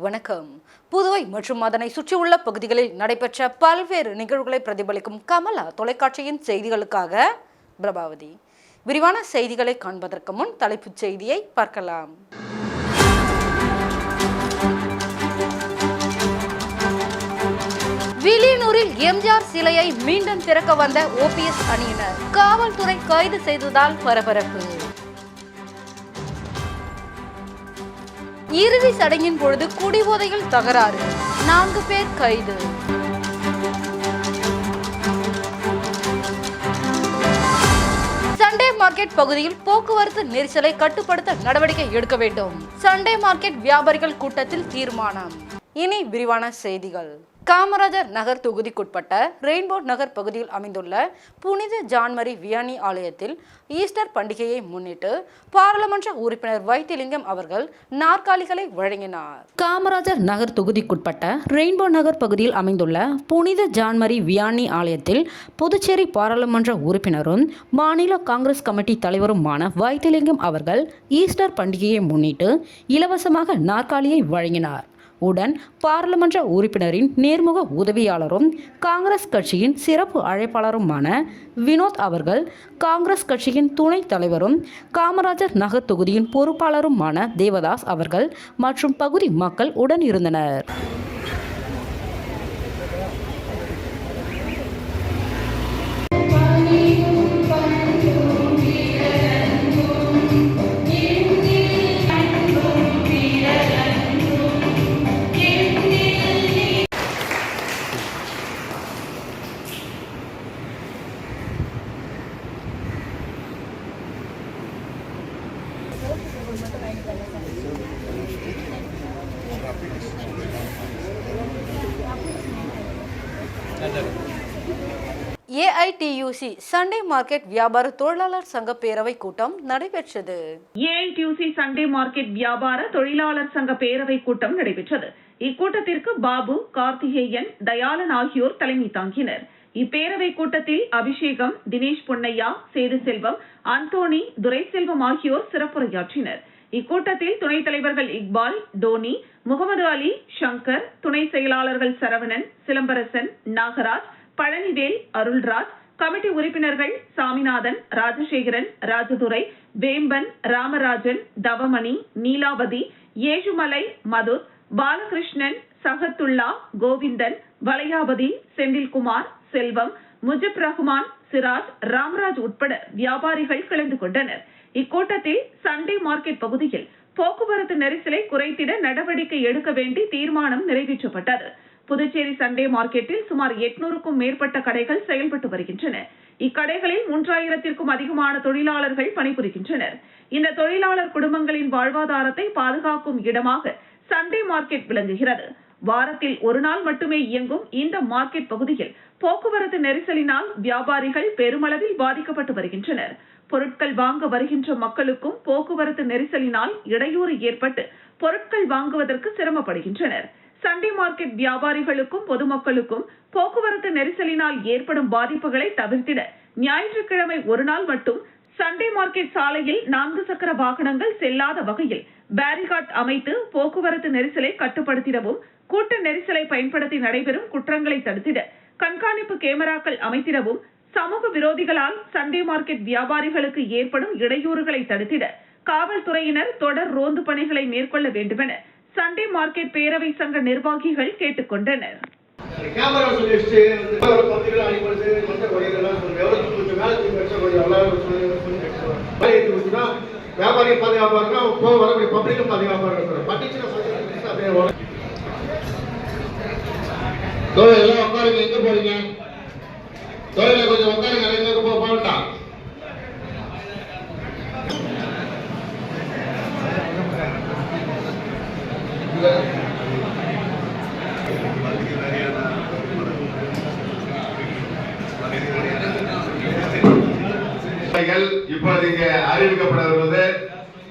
வணக்கம். புதுவை மற்றும் அதனை சுற்றியுள்ள பகுதிகளில் நடைபெற்ற பல்வேறு நிகழ்வுகளை பிரதிபலிக்கும் கமலா தொலைக்காட்சியின் செய்திகளுக்காக பிரபாவதி. விரிவான செய்திகளை காண்பதற்கு முன் தலைப்புச் செய்தியை பார்க்கலாம். வில்லியனூரில் எம்ஜிஆர் சிலையை மீண்டும் திறக்க வந்த ஓபிஎஸ் அணியினர். காவல்துறை கைது செய்ததால் பரபரப்பு. இறுதி சடங்கின் பொழுது குடிபோதையில் தகராறு. நான்கு பேர் கைது. சண்டே மார்க்கெட் பகுதியில் போக்குவரத்து நெரிசலை கட்டுப்படுத்த நடவடிக்கை எடுக்க வேண்டும். சண்டே மார்க்கெட் வியாபாரிகள் கூட்டத்தில் தீர்மானம். இனி விரிவான செய்திகள். காமராஜர் நகர் தொகுதிக்குட்பட்ட ரெயின்போ நகர் பகுதியில் அமைந்துள்ள புனித ஜான்மரி வியானி ஆலயத்தில் ஈஸ்டர் பண்டிகையை முன்னிட்டு பாராளுமன்ற உறுப்பினர் வைத்திலிங்கம் அவர்கள் நாற்காலிகளை வழங்கினார். காமராஜர் நகர் தொகுதிக்குட்பட்ட ரெயின்போ நகர் பகுதியில் அமைந்துள்ள புனித ஜான்மரி வியானி ஆலயத்தில் புதுச்சேரி பாராளுமன்ற உறுப்பினரும் மாநில காங்கிரஸ் கமிட்டி தலைவருமான வைத்திலிங்கம் அவர்கள் ஈஸ்டர் பண்டிகையை முன்னிட்டு இலவசமாக நாற்காலியை வழங்கினார். உடன் பாராளுமன்ற உறுப்பினரின் நேர்முக உதவியாளரும் காங்கிரஸ் கட்சியின் சிறப்பு அழைப்பாளருமான வினோத் அவர்கள் காங்கிரஸ் கட்சியின் துணைத் தலைவரும் காமராஜர் நகர் தொகுதியின் பொறுப்பாளருமான தேவதாஸ் அவர்கள் மற்றும் பகுதி மக்கள் உடன் இருந்தனர். டியூசி சண்டே மார்க்கெட் வியாபார தொழிலாளர் சங்க பேரவை கூட்டம் நடைபெற்றது. ஏஐடியூசி சண்டே மார்க்கெட் வியாபார தொழிலாளர் சங்க பேரவை கூட்டம் நடைபெற்றது? இக்கூட்டத்திற்கு பாபு கார்த்திகேயன் தயாளன் ஆகியோர் தலைமை தாங்கினர். இப்பேரவை கூட்டத்தில் அபிஷேகம் தினேஷ் பொன்னையா சேது செல்வம் அந்தோணி துரைசெல்வம் ஆகியோர் சிறப்புரையாற்றினர். இக்கூட்டத்தில் துணைத் தலைவர்கள் இக்பால் டோனி முகமது அலி சங்கர் துணை செயலாளர்கள் சரவணன் சிலம்பரசன் நாகராஜ் பழனிவேல் அருள்ராஜ் கமிட்டி உறுப்பினர்கள் சாமிநாதன் ராஜசேகரன் ராஜதுரை வேம்பன் ராமராஜன் தவமணி நீலாவதி ஏழுமலை மது பாலகிருஷ்ணன் சகத்துல்லா கோவிந்தன் வளையாபதி செந்தில்குமார் செல்வம் முஜிப் ரஹ்மான் சிராஜ் ராம்ராஜ் உட்பட வியாபாரிகள் கலந்து கொண்டனர். இக்கூட்டத்தில் சண்டே மார்க்கெட் பகுதியில் போக்குவரத்து நெரிசலை குறைத்திட நடவடிக்கை எடுக்க வேண்டி தீர்மானம் நிறைவேற்றப்பட்டது. புதுச்சேரி சண்டே மார்க்கெட்டில் சுமார் எட்நூறுக்கும் மேற்பட்ட கடைகள் செயல்பட்டு வருகின்றன. இக்கடைகளில் மூன்றாயிரத்திற்கும் அதிகமான தொழிலாளர்கள் பணிபுரிகின்றனர். இந்த தொழிலாளர் குடும்பங்களின் வாழ்வாதாரத்தை பாதுகாக்கும் இடமாக சண்டே மார்க்கெட் விளங்குகிறது. வாரத்தில் ஒரு நாள் மட்டுமே இயங்கும் இந்த மார்க்கெட் பகுதியில் போக்குவரத்து நெரிசலினால் வியாபாரிகள் பெருமளவில் பாதிக்கப்பட்டு வருகின்றனர். பொருட்கள் வாங்க வருகின்ற மக்களுக்கும் போக்குவரத்து நெரிசலினால் இடையூறு ஏற்பட்டு பொருட்கள் வாங்குவதற்கு சிரமப்படுகின்றனர். சண்டே மார்க்கெட் வியாபாரிகளுக்கும் பொதுமக்களுக்கும் போக்குவரத்து நெரிசலினால் ஏற்படும் பாதிப்புகளை தவிர்த்திட ஞாயிற்றுக்கிழமை ஒரு நாள் மட்டும் சண்டே மார்க்கெட் சாலையில் நான்கு சக்கர வாகனங்கள் செல்லாத வகையில் பேரிகாட் அமைத்து போக்குவரத்து நெரிசலை கட்டுப்படுத்திடவும் கூட்ட நெரிசலை பயன்படுத்தி நடைபெறும் குற்றங்களை தடுத்திட கண்காணிப்பு கேமராக்கள் அமைத்திடவும் சமூக விரோதிகளால் சண்டே மார்க்கெட் வியாபாரிகளுக்கு ஏற்படும் இடையூறுகளை தடுத்திட காவல்துறையினர் தொடர் ரோந்து பணிகளை மேற்கொள்ள வேண்டுமென சண்டே மார்க்கெட் பேரவை சங்க நிர்வாகிகள் கேட்டுக்கொண்டனர். கேமரா வியாபாரி பாதுகாப்பாக இருக்கும் போக வரக்கூடிய பப்ளிக்கும் பாதுகாப்பாக எல்லாம் உட்காருங்க. எங்க போறீங்க? தொழில கொஞ்சம் உட்காருங்க. இப்பொழுது இங்க அறிவிக்கப்பட வருவது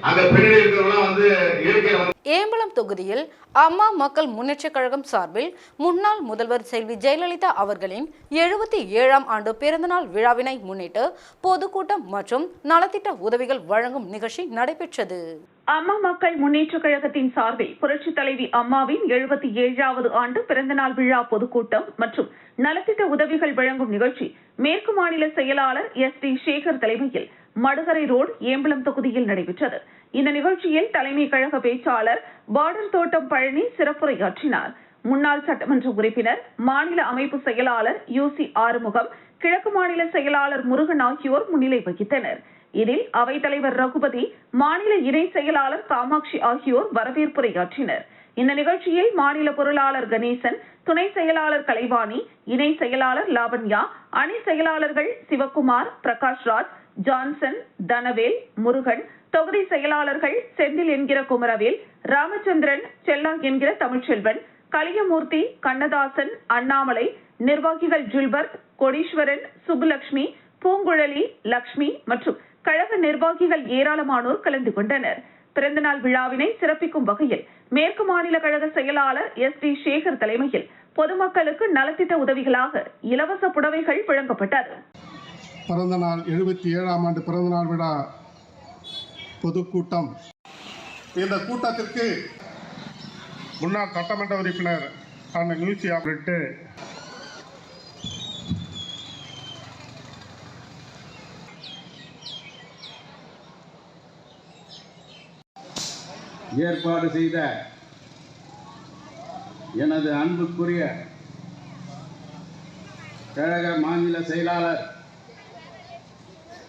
அங்க பின்னாடி இருக்கிறவங்க வந்து இயற்கை வந்து ஏம்பலம் தொகுதியில் அம்மா மக்கள் முன்னேற்றக் கழகம் சார்பில் முன்னாள் முதல்வர் செல்வி ஜெயலலிதா அவர்களின் எழுபத்தி ஏழாம் ஆண்டு பிறந்தநாள் விழாவினை முன்னிட்டு பொதுக்கூட்டம் மற்றும் நலத்திட்ட உதவிகள் வழங்கும் நிகழ்ச்சி நடைபெற்றது. அம்மா மக்கள் முன்னேற்ற கழகத்தின் சார்பில் புரட்சித் தலைவி அம்மாவின் எழுபத்தி ஏழாவது ஆண்டு பிறந்தநாள் விழா பொதுக்கூட்டம் மற்றும் நலத்திட்ட உதவிகள் வழங்கும் நிகழ்ச்சி மேற்கு மாநில செயலாளர் எஸ் டி சேகர் தலைமையில் மடுகரை ரோடு ஏம்பலம் தொகுதியில் நடைபெற்றது. இந்த நிகழ்ச்சியில் தலைமை கழக பேச்சாளர் பார்டர் தோட்டம் பழனி சிறப்புரையாற்றினார். முன்னாள் சட்டமன்ற உறுப்பினர் மாநில அமைப்பு செயலாளர் யூ சி ஆறுமுகம் கிழக்கு மாநில செயலாளர் முருகன் ஆகியோர் முன்னிலை வகித்தனர். இதில் அவைத்தலைவர் ரகுபதி மாநில இணை செயலாளர் காமாட்சி ஆகியோர் வரவேற்புரையாற்றினர். இந்த நிகழ்ச்சியில் மாநில பொருளாளர் கணேசன் துணை செயலாளர் கலைவாணி இணை செயலாளர் லாவண்யா அணி செயலாளர்கள் சிவக்குமார் பிரகாஷ்ராஜ் ஜான்சன் தனவேல் முருகன் தொகுதி செயலாளர்கள் செந்தில் என்கிற குமரவேல் ராமச்சந்திரன் செல்லா என்கிற தமிழ்ச்செல்வன் கலியமூர்த்தி கண்ணதாசன் அண்ணாமலை நிர்வாகிகள் ஜில்பர்த் கொடீஸ்வரன் சுப்புலட்சுமி பூங்குழலி லக்ஷ்மி மற்றும் கழக நிர்வாகிகள் ஏராளமானோர் கலந்து கொண்டனர். பிறந்தநாள் விழாவினை சிறப்பிக்கும் வகையில் மேற்கு மாநில கழக செயலாளர் எஸ் டி சேகர் தலைமையில் பொதுமக்களுக்கு நலத்திட்ட உதவிகளாக இலவச புடவைகள் வழங்கப்பட்டது. பிறந்த நாள் எழுபத்தி ஏழாம் ஆண்டு பிறந்தநாள் விழா பொதுக்கூட்டம். இந்த கூட்டத்திற்கு முன்னாள் சட்டமன்ற உறுப்பினர் அண்ணன் நியூசி அவர்கிட்ட ஏற்பாடு செய்த எனது அன்புக்குரிய கழக மாநில செயலாளர் என் அன்பு அன்புக்குரிய அண்ணா திமுக கிடையாது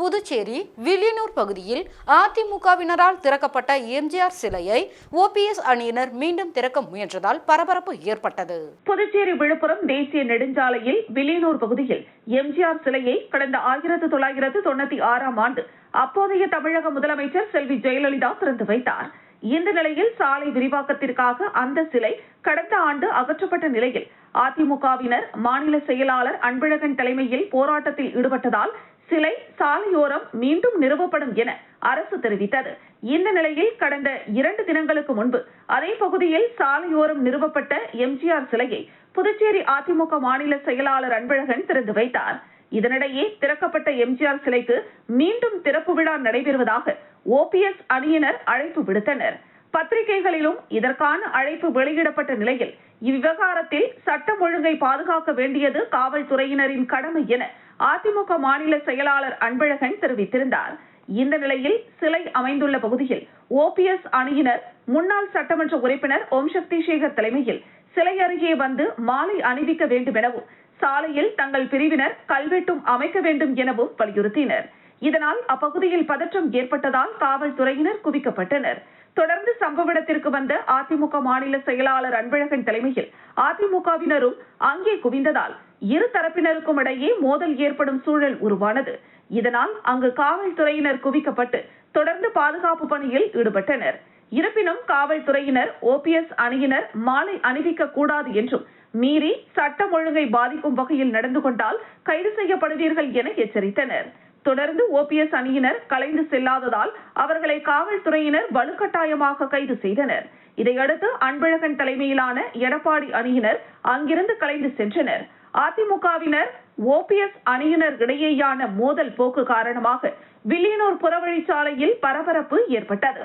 புதுச்சேரி வில்லியனூர் பகுதியில் அதிமுகவினரால் திறக்கப்பட்ட எம்ஜிஆர் சிலையை ஓபிஎஸ் அணியினர் மீண்டும் திறக்க முயன்றதால் பரபரப்பு ஏற்பட்டது. புதுச்சேரி விழுப்புரம் தேசிய நெடுஞ்சாலையில் வில்லியனூர் பகுதியில் எம்ஜிஆர் சிலையை கடந்த ஆயிரத்து தொள்ளாயிரத்து தொண்ணூத்தி ஆறாம் ஆண்டு அப்போதைய தமிழக முதலமைச்சர் செல்வி ஜெயலலிதா திறந்து வைத்தார். இந்த நிலையில் சாலை விரிவாக்கத்திற்காக அந்த சிலை கடந்த ஆண்டு அகற்றப்பட்ட நிலையில் அதிமுகவினர் மாநில செயலாளர் அன்பழகன் தலைமையில் போராட்டத்தில் ஈடுபட்டதால் சிலை சாலையோரம் மீண்டும் நிறுவப்படும் என அரசு தெரிவித்தது. இந்த நிலையில் கடந்த இரண்டு தினங்களுக்கு முன்பு அதே பகுதியில் சாலையோரம் நிறுவப்பட்ட எம்ஜிஆர் சிலையை புதுச்சேரி அதிமுக மாநில செயலாளர் அன்பழகன் திறந்து வைத்தார். இதனிடையே திறக்கப்பட்ட எம்ஜிஆர் சிலைக்கு மீண்டும் திறப்பு விழா நடைபெறுவதாக ஓபிஎஸ் அணியினர் அழைப்பு விடுத்தனர். பத்திரிகைகளிலும் இதற்கான அழைப்பு வெளியிடப்பட்ட நிலையில் இவ்விவகாரத்தில் சட்டம் ஒழுங்கை பாதுகாக்க வேண்டியது காவல்துறையினரின் கடமை என அதிமுக மாநில செயலாளர் அன்பழகன் தெரிவித்திருந்தார். இந்த நிலையில் சிலை அமைந்துள்ள பகுதியில் ஓபிஎஸ் அணியினர் முன்னாள் சட்டமன்ற உறுப்பினர் ஓம் சக்தி சேகர் தலைமையில் சிலை அருகே வந்து மாலை அணிவிக்க வேண்டும் எனவும் சாலையில் தங்கள் பிரிவினர் கல்வெட்டும் அமைக்க வேண்டும் எனவும் வலியுறுத்தினர். இதனால் அப்பகுதியில் பதற்றம் ஏற்பட்டதால் காவல்துறையினர் குவிக்கப்பட்டனர். தொடர்ந்து சம்பவ இடத்திற்கு வந்த அதிமுக மாநில செயலாளர் அன்பழகன் தலைமையில் அதிமுகவினரும் அங்கே குவிந்ததால் இரு தரப்பினருக்கும் இடையே மோதல் ஏற்படும் சூழல் உருவானது. இதனால் அங்கு காவல்துறையினர் குவிக்கப்பட்டு தொடர்ந்து பாதுகாப்பு பணியில் ஈடுபட்டனர். இருப்பினும் காவல்துறையினர் ஓபிஎஸ் அணியினர் மாலை அணிவிக்க கூடாது என்றும் மீறி சட்டம் ஒழுங்கை பாதிக்கும் வகையில் நடந்து கொண்டால் கைது செய்யப்படுவீர்கள் என எச்சரித்தனர். தொடர்ந்து ஓபிஎஸ் அணியினர் கலைந்து செல்லாததால் அவர்களை காவல்துறையினர் வலுக்கட்டாயமாக கைது செய்தனர். இதையடுத்து அன்பழகன் தலைமையிலான எடப்பாடி அணியினர் அங்கிருந்து கலைந்து சென்றனர். அதிமுகவினர் ஓபிஎஸ் அணியினர் இடையேயான மோதல் போக்கு காரணமாக வில்லியனூர் புறவழிச்சாலையில் பரபரப்பு ஏற்பட்டது.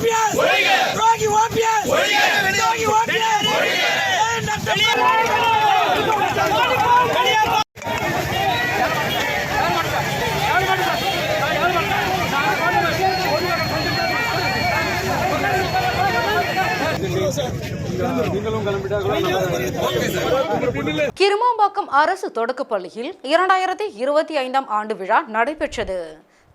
துரோகி ஓபிஎஸ் துரோகி ஓபிஎஸ் கிருமாம்பாக்கம் அரசு தொடக்கப் பள்ளியில் இரண்டாயிரத்தி இருபத்தி ஐந்தாம் ஆண்டு விழா நடைபெற்றது.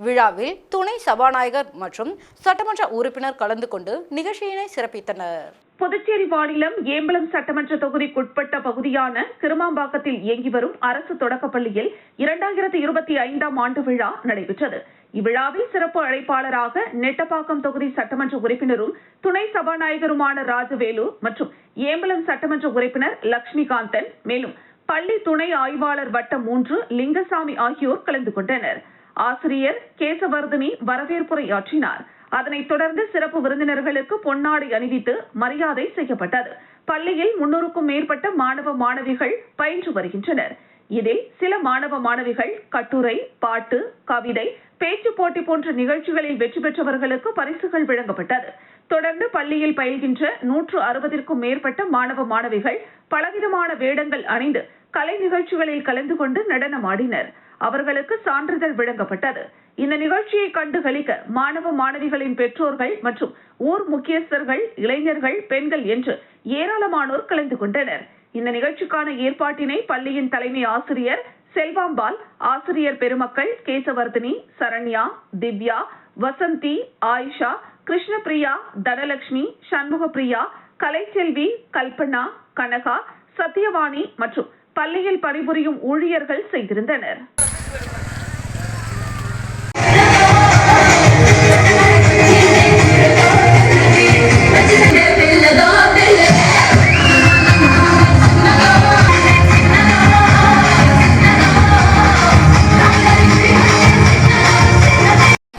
விழாவில் துணை சபாநாயகர் மற்றும் சட்டமன்ற உறுப்பினர் கலந்து கொண்டு நிகழ்ச்சியினை சிறப்பித்தனர். புதுச்சேரி மாநிலம் ஏம்பலம் சட்டமன்ற தொகுதிக்குட்பட்ட பகுதியான கிருமாம்பாக்கத்தில் இயங்கி வரும் அரசு தொடக்கப்பள்ளியில் இரண்டாயிரத்தி இருபத்தி ஐந்தாம் ஆண்டு விழா நடைபெற்றது. இவ்விழாவில் சிறப்பு அழைப்பாளராக நெட்டப்பாக்கம் தொகுதி சட்டமன்ற உறுப்பினரும் துணை சபாநாயகருமான ராஜவேலு மற்றும் ஏம்பலம் சட்டமன்ற உறுப்பினர் லட்சுமிகாந்தன் மேலும் பள்ளி துணை ஆய்வாளர் வட்டம் மூன்று லிங்கசாமி ஆகியோர் கலந்து கொண்டனர். ஆசிரியர் கேசவர்தினி வரவேற்புரையாற்றினார். அதனைத் தொடர்ந்து சிறப்பு விருந்தினர்களுக்கு பொன்னாடை அணிவித்து மரியாதை செய்யப்பட்டது. பள்ளியில் முன்னூறுக்கும் மேற்பட்ட மாணவ மாணவிகள் பயின்று வருகின்றனர். இதில் சில மாணவ மாணவிகள் கட்டுரை பாட்டு கவிதை பேச்சு போட்டி போன்ற நிகழ்ச்சிகளில் வெற்றி பெற்றவர்களுக்கு பரிசுகள் வழங்கப்பட்டது. தொடர்ந்து பள்ளியில் பயில்கின்ற நூற்று அறுபதிற்கும் மேற்பட்ட மாணவ மாணவிகள் பலவிதமான வேடங்கள் அணிந்து கலை நிகழ்ச்சிகளில் கலந்து கொண்டு நடனமாடினர். அவர்களுக்கு சான்றிதழ் வழங்கப்பட்டது. இந்த நிகழ்ச்சியை கண்டு கழிக்க மாணவ மாணவிகளின் பெற்றோர்கள் மற்றும் ஊர் முக்கியஸ்தர்கள் இளைஞர்கள் பெண்கள் என்று ஏராளமானோர் கலந்து கொண்டனர். இந்த நிகழ்ச்சிக்கான ஏற்பாட்டினை பள்ளியின் தலைமை ஆசிரியர் செல்வாம்பால் ஆசிரியர் பெருமக்கள் கேசவர்தினி சரண்யா திவ்யா வசந்தி ஆயிஷா கிருஷ்ணபிரியா தனலட்சுமி சண்முகப்பிரியா கலைச்செல்வி கல்பனா கனகா சத்யவாணி மற்றும் பள்ளியில் பணிபுரியும் ஊழியர்கள் செய்திருந்தனர்.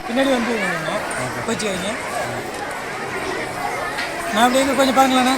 பின்னாடி வந்து போச்சு வைங்க நான் அப்படியே கொஞ்சம் பாருங்களேண்ணா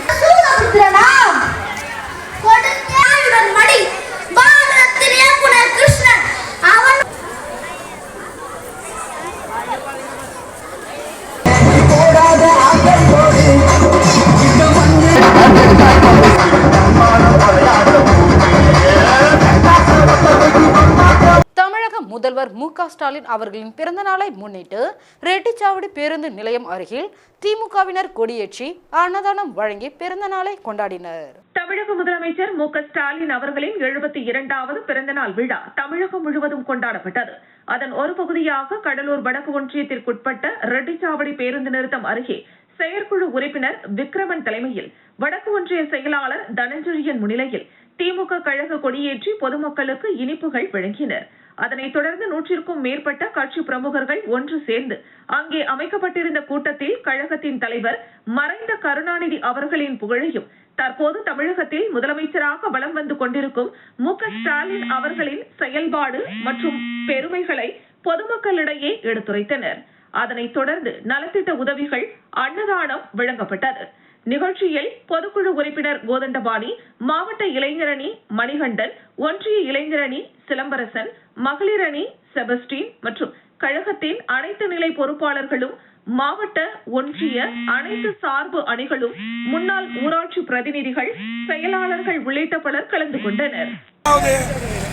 ஸ்டாலின் அவர்களின் பிறந்த நாளை முன்னிட்டு ரெட்டிச்சாவடி பேருந்து நிலையம் அருகில் திமுகவினர் கொடியேற்றி அன்னதானம் வழங்கி பிறந்த நாளை கொண்டாடினர். தமிழக முதலமைச்சர் மு ஸ்டாலின் அவர்களின் எழுபத்தி இரண்டாவது பிறந்தநாள் விழா தமிழகம் முழுவதும் கொண்டாடப்பட்டது. அதன் ஒரு பகுதியாக கடலூர் வடக்கு ஒன்றியத்திற்குட்பட்ட ரெட்டிச்சாவடி பேருந்து நிறுத்தம் அருகே செயற்குழு உறுப்பினர் விக்ரமன் தலைமையில் வடக்கு ஒன்றிய செயலாளர் தனஞ்செழியன் முன்னிலையில் திமுக கழக கொடியேற்றி பொதுமக்களுக்கு இனிப்புகள் வழங்கினர். அதனைத் தொடர்ந்து நூற்றிற்கும் மேற்பட்ட கட்சி பிரமுகர்கள் ஒன்று சேர்ந்து அங்கே அமைக்கப்பட்டிருந்த கூட்டத்தில் கழகத்தின் தலைவர் மறைந்த கருணாநிதி அவர்களின் புகழையும் தற்போது தமிழகத்தில் முதலமைச்சராக வலம் வந்து கொண்டிருக்கும் மு ஸ்டாலின் அவர்களின் செயல்பாடு மற்றும் பெருமைகளை பொதுமக்களிடையே எடுத்துரைத்தனர். அதனைத் தொடர்ந்து நலத்திட்ட உதவிகள் அன்னதானம் வழங்கப்பட்டது. நிகழ்ச்சியில் பொதுக்குழு உறுப்பினர் கோதண்டபாணி மாவட்ட இளைஞரணி மணிகண்டன் ஒன்றிய இளைஞரணி சிலம்பரசன் மகளிரணி செபஸ்டின் மற்றும் கழகத்தின் அனைத்து நிலை பொறுப்பாளர்களும் மாவட்ட ஒன்றிய அனைத்து சார்பு அணிகளும் முன்னாள் ஊராட்சி பிரதிநிதிகள் செயலாளர்கள் உள்ளிட்ட பலர் கலந்து கொண்டனர்.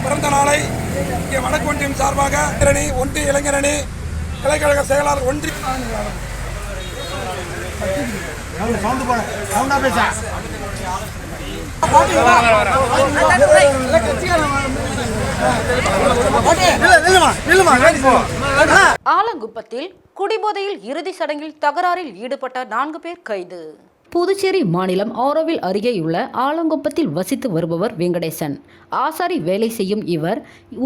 பிறந்த நாளை இங்கே வடக்கு ஒன்றியம் சார்பாக இளைஞரணி ஒன்றிய இளைஞரணி கலைக்கழக செயலாளர் ஒன்றிய ஆலங்குப்பத்தில் குடிபோதையில் இறுதி சடங்கில் தகராறில் ஈடுபட்ட நான்கு பேர் கைது. புதுச்சேரி மாநிலம் ஆரோவில் அருகேயுள்ள ஆலங்குப்பத்தில் வசித்து வருபவர் வெங்கடேசன். ஆசாரி வேலை செய்யும் இவர்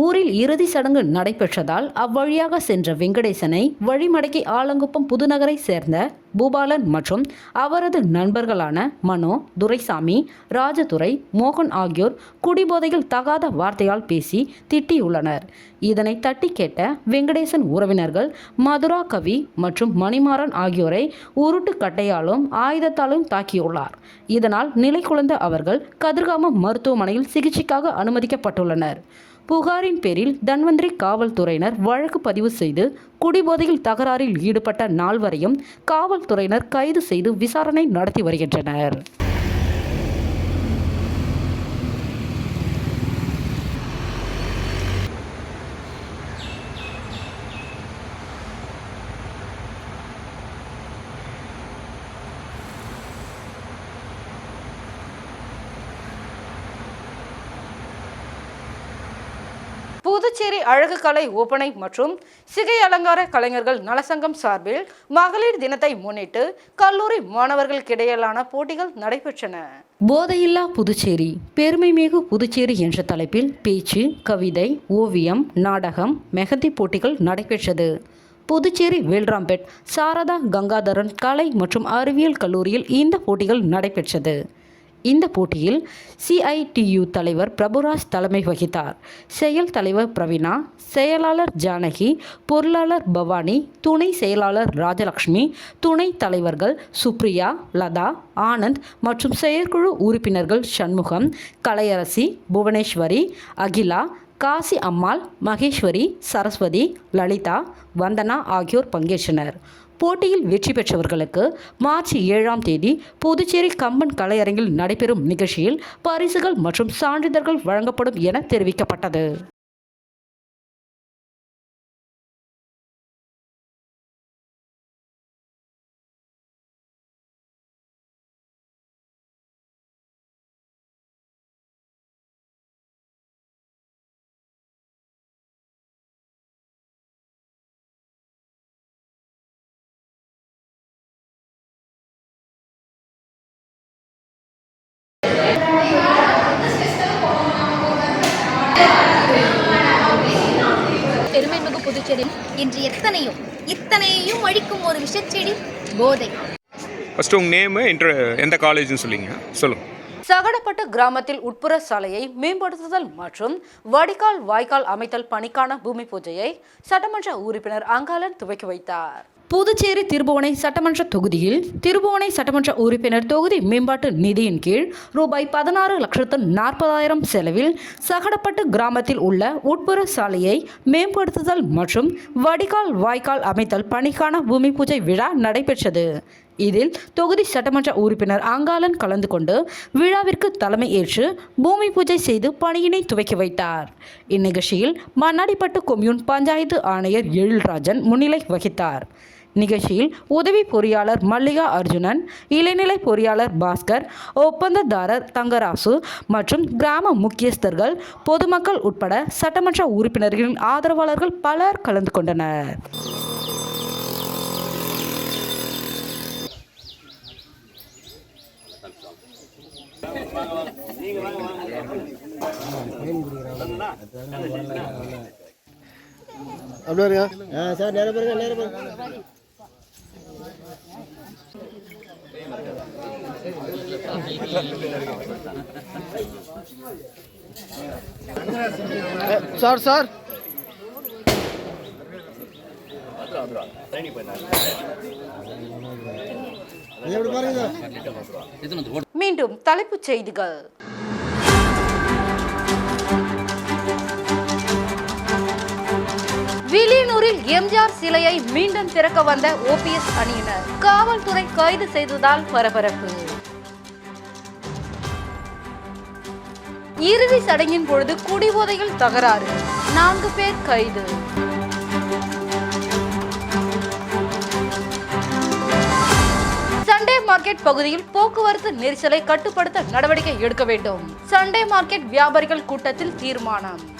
ஊரில் இறுதி சடங்கு நடைபெற்றதால் அவ்வழியாக சென்ற வெங்கடேசனை வழிமடக்கி ஆலங்குப்பம் புதுநகரை சேர்ந்த பூபாலன் மற்றும் அவரது நண்பர்களான மனோ துரைசாமி ராஜதுரை மோகன் ஆகியோர் குடிபோதையில் தகாத வார்த்தையால் பேசி திட்டியுள்ளனர். இதனை தட்டி கேட்ட வெங்கடேசன் உறவினர்கள் மதுரா கவி மற்றும் மணிமாறன் ஆகியோரை உருட்டு கட்டையாலும் ஆயுதத்தாலும் தாக்கியுள்ளார். இதனால் நிலை குலைந்த அவர்கள் கதிர்காம மருத்துவமனையில் சிகிச்சைக்காக அனுமதிக்கப்பட்டுள்ளனர். புகாரின் பேரில் தன்வந்திரி காவல்துறையினர் வழக்கு பதிவு செய்து குடிபோதையில் தகராறில் ஈடுபட்ட நால்வரையும் காவல்துறையினர் கைது செய்து விசாரணை நடத்தி வருகின்றனர். புதுச்சேரி அழகு கலை ஒப்பனை மற்றும் சிகை அலங்கார கலைஞர்கள் நலசங்கம் சார்பில் மகளிர் தினத்தை முன்னிட்டு கல்லூரி மாணவர்களுக்கிடையிலான போட்டிகள் நடைபெற்றன. போதையில்லா புதுச்சேரி பெருமைமிகு புதுச்சேரி என்ற தலைப்பில் பேச்சு கவிதை ஓவியம் நாடகம் மெஹந்தி போட்டிகள் நடைபெற்றது. புதுச்சேரி வேல்ராம்பேட் சாரதா கங்காதரன் கலை மற்றும் அறிவியல் கல்லூரியில் இந்த போட்டிகள் நடைபெற்றது. இந்த போட்டியில் சிஐடியு தலைவர் பிரபுராஜ் தலைமை வகித்தார். செயல் தலைவர் பிரவீனா செயலாளர் ஜானகி பொருளாளர் பவானி துணை செயலாளர் ராஜலக்ஷ்மி துணை தலைவர்கள் சுப்ரியா லதா ஆனந்த் மற்றும் செயற்குழு உறுப்பினர்கள் சண்முகம் கலையரசி புவனேஸ்வரி அகிலா காசி அம்மாள் மகேஸ்வரி சரஸ்வதி லலிதா வந்தனா ஆகியோர் பங்கேற்றனர். போட்டியில் வெற்றி பெற்றவர்களுக்கு மார்ச் ஏழாம் தேதி புதுச்சேரி கம்பன் கலையரங்கில் நடைபெறும் நிகழ்ச்சியில் பரிசுகள் மற்றும் சான்றிதழ்கள் வழங்கப்படும் என தெரிவிக்கப்பட்டது. புதுச்சேரி இன்று எத்தனையும் இத்தனையையும் அழிக்கும் ஒரு விஷச்செடி போதை. ஃபஸ்ட்டு உங்கள் நேமு இன்ட்ரு எந்த காலேஜ்னு சொல்லிங்க. சொல்லுங்கள் சகடப்பட்டு கிராமத்தில் உட்புற சாலையை மேம்படுத்துதல் மற்றும் வடிகால் வாய்க்கால் அமைத்தல் பணிக்கான பூமி பூஜையை சட்டமன்ற உறுப்பினர் அங்காளன் துவக்கி வைத்தார். புதுச்சேரி திருபுவனை சட்டமன்ற தொகுதியில் திருபுவனை சட்டமன்ற உறுப்பினர் தொகுதி மேம்பாட்டு நிதியின் கீழ் ரூபாய் பதினாறு லட்சத்து நாற்பதாயிரம் செலவில் சகடப்பட்டு கிராமத்தில் உள்ள உட்புற சாலையை மேம்படுத்துதல் மற்றும் வடிகால் வாய்க்கால் அமைத்தல் பணிக்கான பூமி பூஜை விழா நடைபெற்றது. இதில் தொகுதி சட்டமன்ற உறுப்பினர் அங்காளன் கலந்து கொண்டு விழாவிற்கு தலைமை ஏற்று பூமி பூஜை செய்து பணியினை துவக்கி வைத்தார். இந்நிகழ்ச்சியில் மண்ணாடிப்பட்டு கொம்யூன் பஞ்சாயத்து ஆணையர் எழில்ராஜன் முன்னிலை வகித்தார். நிகழ்ச்சியில் உதவி பொறியாளர் மல்லிகா அர்ஜுனன் இளைநிலை பொறியாளர் பாஸ்கர் ஒப்பந்ததாரர் தங்கராசு மற்றும் கிராம முக்கியஸ்தர்கள் பொதுமக்கள் உட்பட சட்டமன்ற உறுப்பினர்களின் ஆதரவாளர்கள் பலர் கலந்து கொண்டனர். அப்படியே சார் நேரம் பாருங்க நேரம் பாருங்க. Sir sir. மீண்டும் தலைப்புச் செய்திகள். வில்லியனூரில் எம்ஜிஆர் சிலையை மீண்டும் திறக்க வந்த ஓபிஎஸ் அணி காவல்துறை கைது செய்ததால் பரபரப்பு. இறுதி சடங்கின் பொழுது குடிபோதையில் தகராறு. நான்கு பேர் கைது. சண்டே மார்க்கெட் பகுதியில் போக்குவரத்து நெரிசலை கட்டுப்படுத்த நடவடிக்கை எடுக்க வேண்டும். சண்டே மார்க்கெட் வியாபாரிகள் கூட்டத்தில் தீர்மானம்.